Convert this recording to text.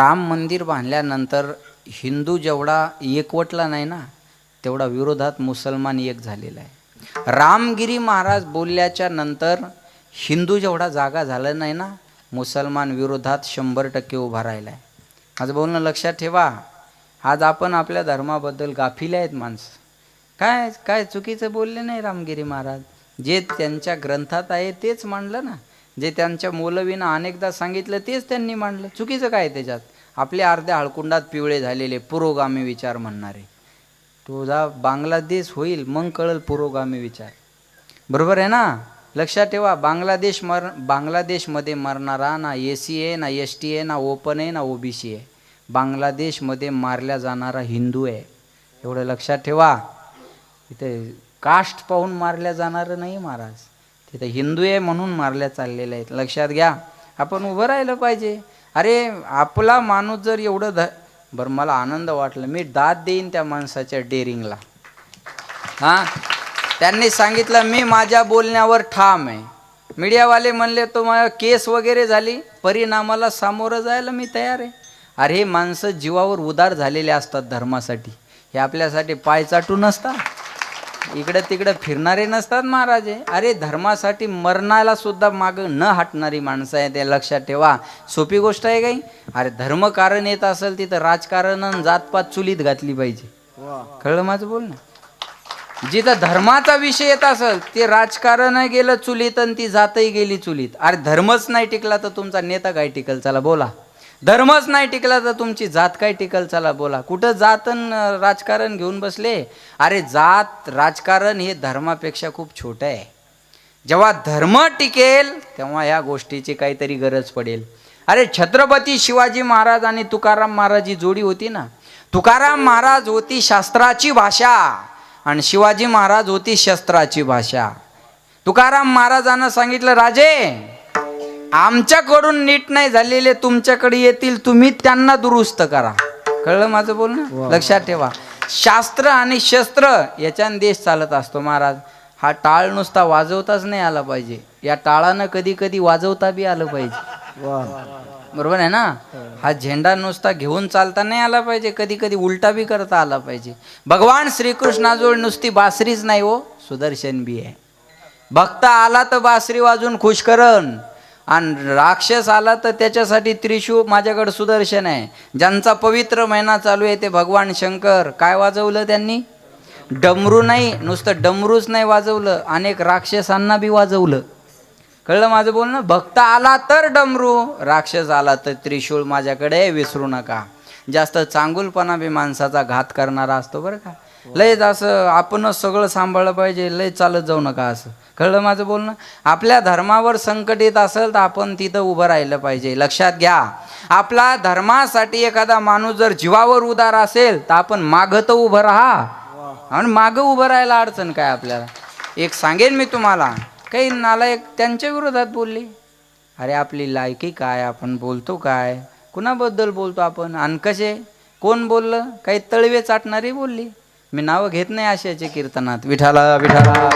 राम मंदिर बांधल्यानंतर हिंदू जेवढा एकवटला नाही ना तेवढा विरोधात मुसलमान एक झालेला आहे. रामगिरी महाराज बोलल्याच्या नंतर हिंदू जेवढा जागा झाला नाही ना मुसलमान विरोधात शंभर टक्के उभा राहिला आहे. आज बोलणं लक्षात ठेवा आज आपण आपल्या धर्माबद्दल गाफिले आहेत माणसं. काय काय चुकीचं बोलले नाही रामगिरी महाराज? जे त्यांच्या ग्रंथात आहे तेच मांडलं ना. जे त्यांच्या मौलवीनं अनेकदा सांगितलं तेच त्यांनी मांडलं. चुकीचं काय त्याच्यात? आपले अर्ध्या हळकुंडात पिवळे झालेले पुरोगामी विचार म्हणणारे. तुझा बांगलादेश होईल मग कळल पुरोगामी विचार. बरोबर आहे ना? लक्षात ठेवा बांगलादेश मर बांगलादेशमध्ये मरणारा ना ए सी आहे ना एस टी आहे ना ओपन आहे ना ओ बी सी आहे बांगलादेशमध्ये मारल्या जाणारा हिंदू आहे. एवढं लक्षात ठेवा. इथे कास्ट पाहून मारल्या जाणारं नाही महाराज. तिथे हिंदू आहे म्हणून मारल्या चाललेल्या आहेत. लक्षात घ्या आपण उभं राहिलं पाहिजे. अरे आपला माणूस जर एवढं ध बरं मला आनंद वाटला. मी दाद देईन त्या माणसाच्या डेअरिंगला. हां? त्यांनी सांगितलं मी माझ्या बोलण्यावर ठाम आहे. मीडियावाले म्हणले तो माझ्या केस वगैरे झाली? परिणामाला सामोरं जायला मी तयार आहे. अरे हे माणसं जीवावर उदार झालेले असतात धर्मासाठी. हे आपल्यासाठी पाय चाटून नसतात. इकडं तिकडं फिरणारे नसतात महाराज. अरे धर्मासाठी मरणाला सुद्धा माग न हटणारी माणसं आहे ते लक्षात ठेवा. सोपी गोष्ट आहे काही? अरे धर्म कारण येत असेल तिथं राजकारण आणि जातपात चुलीत घातली पाहिजे. कळलं माझं बोल ना जिथं धर्माचा विषय येत असेल ते राजकारण गेलं चुलीत आणि ती जातही गेली चुलीत. अरे धर्मच नाही टिकला तर तुमचा नेता काय टिकल? चला बोला. धर्मच नाही टिकला तर तुमची जात काय टिकल? चला बोला. कुठं जात राजकारण घेऊन बसले? अरे जात राजकारण हे धर्मापेक्षा खूप छोटं आहे. जेव्हा धर्म टिकेल तेव्हा या गोष्टीची काहीतरी गरज पडेल. अरे छत्रपती शिवाजी महाराज आणि तुकाराम महाराज ही जोडी होती ना? तुकाराम महाराज होती शास्त्राची भाषा आणि शिवाजी महाराज होती शस्त्राची भाषा. तुकाराम महाराजांना सांगितलं राजे आमच्याकडून नीट नाही झालेले तुमच्याकडे येतील तुम्ही त्यांना दुरुस्त करा. कळलं माझं बोलणं? लक्षात ठेवा. शास्त्र आणि शस्त्र याच्याने देश चालत असतो महाराज. हा टाळ नुसता वाजवताच नाही आला पाहिजे. या टाळानं कधी कधी वाजवता बी आलं पाहिजे. बरोबर आहे ना? हा झेंडा नुसता घेऊन चालता नाही आला पाहिजे. कधी कधी उलटा बी करता आला पाहिजे. भगवान श्रीकृष्णाजवळ नुसती बासरीच नाही हो सुदर्शन बी आहे. भक्त आला तर बासरी वाजून खुश करण. आणि राक्षस आला तर त्याच्यासाठी त्रिशू माझ्याकडे सुदर्शन आहे. ज्यांचा पवित्र महिना चालू आहे ते भगवान शंकर. काय वाजवलं त्यांनी? डमरू नाही नुसतं डमरूच नाही वाजवलं. अनेक राक्षसांना बी वाजवलं. कळलं माझं बोलणं? भक्त आला तर डमरू राक्षस आला तर त्रिशूळ माझ्याकडे आहे, विसरू नका. जास्त चांगुलपणा बी माणसाचा घात करणारा असतो बरं का. लयच असं आपणच सगळं सांभाळलं पाहिजे लय चालत जाऊ नका असं. कळलं माझं बोलणं? आपल्या धर्मावर संकट येत असेल तर आपण तिथं उभं राहिलं पाहिजे. लक्षात घ्या. आपला धर्मासाठी एखादा माणूस जर जीवावर उदार असेल तर आपण मागं तर उभं राहा. आणि मागं उभं राहायला अडचण काय आपल्याला? एक सांगेन मी तुम्हाला. काही नालायक त्यांच्या विरोधात बोलली. अरे आपली लायकी काय? आपण बोलतो काय? कुणाबद्दल बोलतो आपण? आणि कसे? कोण बोललं? काही तळवे चाटणारी बोलली. मी नाव घेत नाही आशयाचे कीर्तनात. विठाला विठाला.